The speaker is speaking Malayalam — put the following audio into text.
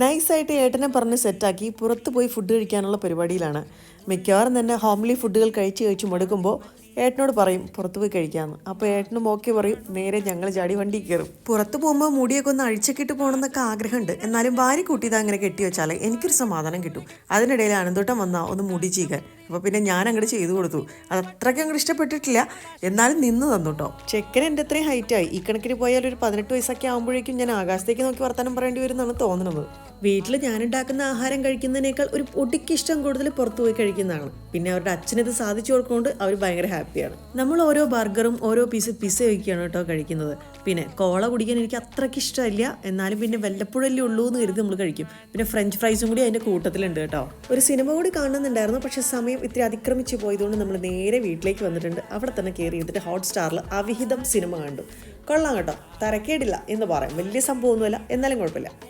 നൈസായിട്ട് ഏട്ടനെ പറഞ്ഞ് സെറ്റാക്കി പുറത്ത് പോയി ഫുഡ് കഴിക്കാനുള്ള പരിപാടിയിലാണ്. മിക്കവാറും തന്നെ ഹോംലി ഫുഡുകൾ കഴിച്ച് കഴിച്ച് മടുക്കുമ്പോൾ ഏട്ടനോട് പറയും പുറത്ത് പോയി കഴിക്കാമെന്ന് അപ്പോൾ ഏട്ടനും ഓക്കെ പറയും നേരെ ഞങ്ങൾ ചാടി വണ്ടി കയറും. പുറത്ത് പോകുമ്പോൾ മുടിയൊക്കെ ഒന്ന് അഴിച്ചക്കിട്ട് പോകണമെന്നൊക്കെ ആഗ്രഹമുണ്ട്. എന്നാലും വാരി കൂട്ടിയത് അങ്ങനെ കെട്ടി വെച്ചാൽ എനിക്കൊരു സമാധാനം കിട്ടും. അതിനിടയിൽ അനന്തോട്ടം വന്നാൽ ഒന്ന് മുടി ചീകാൻ. അപ്പോൾ പിന്നെ ഞാൻ അങ്ങോട്ട് ചെയ്തു കൊടുത്തു. അത് അത്രയ്ക്ക് അങ്ങോട്ട് ഇഷ്ടപ്പെട്ടിട്ടില്ല. എന്നാലും നിന്ന് തന്നു കേട്ടോ ചെക്കൻ എന്റെ അത്രയും ഹൈറ്റായി ഈ കണക്കിന് പോയാൽ ഒരു പതിനെട്ട് വയസ്സൊക്കെ ആകുമ്പോഴേക്കും ഞാൻ ആകാശത്തേക്ക് നോക്കി വർത്തമാനം പറയേണ്ടി വരുമെന്നാണ് തോന്നുന്നത് വീട്ടിൽ ഞാനുണ്ടാക്കുന്ന ആഹാരം കഴിക്കുന്നതിനേക്കാൾ ഒരു പൊടിക്ക് ഇഷ്ടം കൂടുതൽ പുറത്തു പോയി കഴിക്കുന്നതാണ്. പിന്നെ അവരുടെ അച്ഛനത് സാധിച്ചു കൊടുക്കൊണ്ട് അവർ ഭയങ്കര ഹാപ്പിയാണ്. നമ്മൾ ഓരോ ബർഗറും ഓരോ പീസ് പിസ വയ്ക്കുകയാണ് കേട്ടോ കഴിക്കുന്നത്. പിന്നെ കോള കുടിക്കാൻ എനിക്ക് അത്രയ്ക്ക് ഇഷ്ടമില്ല. എന്നാലും പിന്നെ വല്ലപ്പോഴല്ലേ ഉള്ളൂ എന്ന് കരുതി നമ്മൾ കഴിക്കും. പിന്നെ ഫ്രഞ്ച് ഫ്രൈസും കൂടി അതിന്റെ കൂട്ടത്തിലുണ്ട് കേട്ടോ. ഒരു സിനിമ കൂടി കാണുന്നുണ്ടായിരുന്നു പക്ഷേ സമയം ഇത്തിരി അതിക്രമിച്ച് പോയതുകൊണ്ട് നമ്മൾ നേരെ വീട്ടിലേക്ക് വന്നിട്ടുണ്ട്. അവിടെ തന്നെ കയറി ഇരുന്നിട്ട് ഹോട്ട്സ്റ്റാറിൽ അവിഹിതം സിനിമ കണ്ടു. കൊള്ളാം കേട്ടോ. തരക്കേടില്ല എന്ന് പറയാം. വലിയ സംഭവമൊന്നുമല്ല. എന്നാലും കുഴപ്പമില്ല.